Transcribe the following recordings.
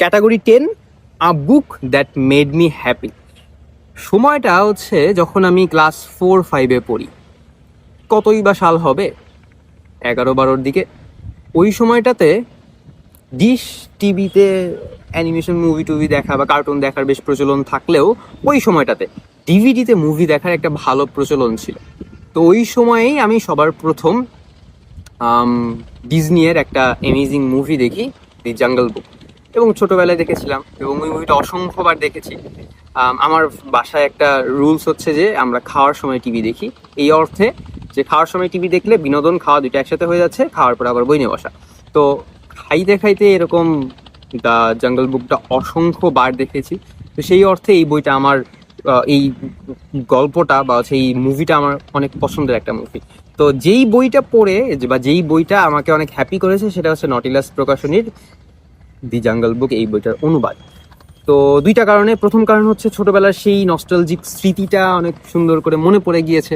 Category ten, a book that made me happy. সময়টা হচ্ছে যখন আমি ক্লাস ফোর, ফাইভে পড়ি। কতই বা সাল হবে? এগারো বারোর দিকে। ওই সময়টাতে ডিশ, টিভিতে অ্যানিমেশন, মুভি টুভি দেখা বা কার্টুন দেখার বেশ প্রচলন থাকলেও ওই সময়টাতে ডিভিডিতে, মুভি দেখার একটা ভালো প্রচলন ছিল। তো ওই সময়েই আমি সবার প্রথম ডিজনিয়ের একটা অ্যামেজিং মুভি দেখি দি জাঙ্গল বুক এবং ছোটবেলায় দেখেছিলাম এবং ওই মুভিটা অসংখ্যবার দেখেছি। আমার বাসায় একটা রুলস হচ্ছে যে আমরা খাওয়ার সময় টিভি দেখি। এই অর্থে যে খাওয়ার সময় টিভি দেখলে বিনোদন খাওয়া দুইটা একসাথে হয়ে যাচ্ছে, খাওয়ার পর আবার বই নিয়ে বসা। তো খাইতে খাইতে এরকম দ্য জঙ্গল বুকটা অসংখ্য বার দেখেছি। তো সেই অর্থে এই বইটা আমার এই গল্পটা বা এই মুভিটা আমার অনেক পছন্দের একটা মুভি তো যেই বইটা পড়ে বা যেই বইটা আমাকে অনেক হ্যাপি করেছে সেটা হচ্ছে নটিলাস প্রকাশনীর দি জাঙ্গল বুক এই বইটার অনুবাদ। তো দুইটা কারণে, প্রথম কারণ হচ্ছে ছোটবেলার সেই নস্টালজিক স্মৃতিটা অনেক সুন্দর করে মনে পড়ে গিয়েছে।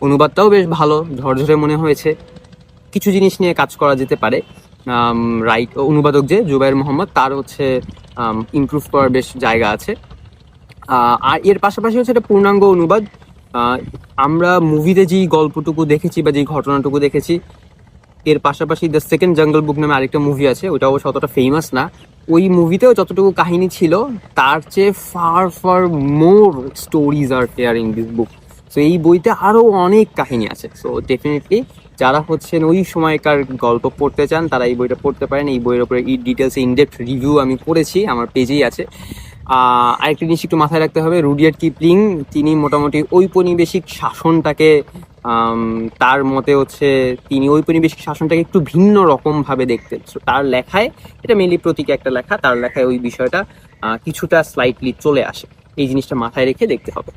অনুবাদটাও বেশ ভালো, ঝরঝরে মনে হয়েছে। কিছু জিনিস নিয়ে কাজ করা যেতে পারে। রাইট অনুবাদক যে জুবাইর মোহাম্মদ, তার হচ্ছে ইমপ্রুভ করার বেশ জায়গা আছে। আর এর পাশাপাশি হচ্ছে এটা পূর্ণাঙ্গ অনুবাদ। আমরা মুভিতে যেই গল্পটুকু দেখেছি বা যেই ঘটনাটুকু দেখেছি এর পাশাপাশি দ্য সেকেন্ড জঙ্গল বুক নামে আরেকটা মুভি আছে ওটা অবশ্য অতটা ফেমাস না। ওই মুভিতেও যতটুকু কাহিনী ছিল, তার চেয়ে far far more stories are there in this book so এই বইতে আরও অনেক কাহিনী আছে। সো ডেফিনেটলি যারা হচ্ছেন ওই সময়কার গল্প পড়তে চান, তারা এই বইটা পড়তে পারেন। এই বইয়ের উপরে এই ডিটেলস ইনডেপথ রিভিউ আমি করেছি, আমার পেজেই আছে। আরেকটা জিনিস একটু মাথায় রাখতে হবে রুডিয়ার কিপলিং, তিনি মোটামুটি ঔপনিবেশিক শাসনটাকে তার মতে হচ্ছে তিনি ঔপনিবেশিক শাসনটাকে একটু ভিন্ন রকমভাবে দেখতেন তার লেখায়, এটা মেনলি প্রতীক একটা লেখা, তার লেখায় ওই বিষয়টা কিছুটা স্লাইটলি চলে আসে। এই জিনিসটা মাথায় রেখে দেখতে হবে।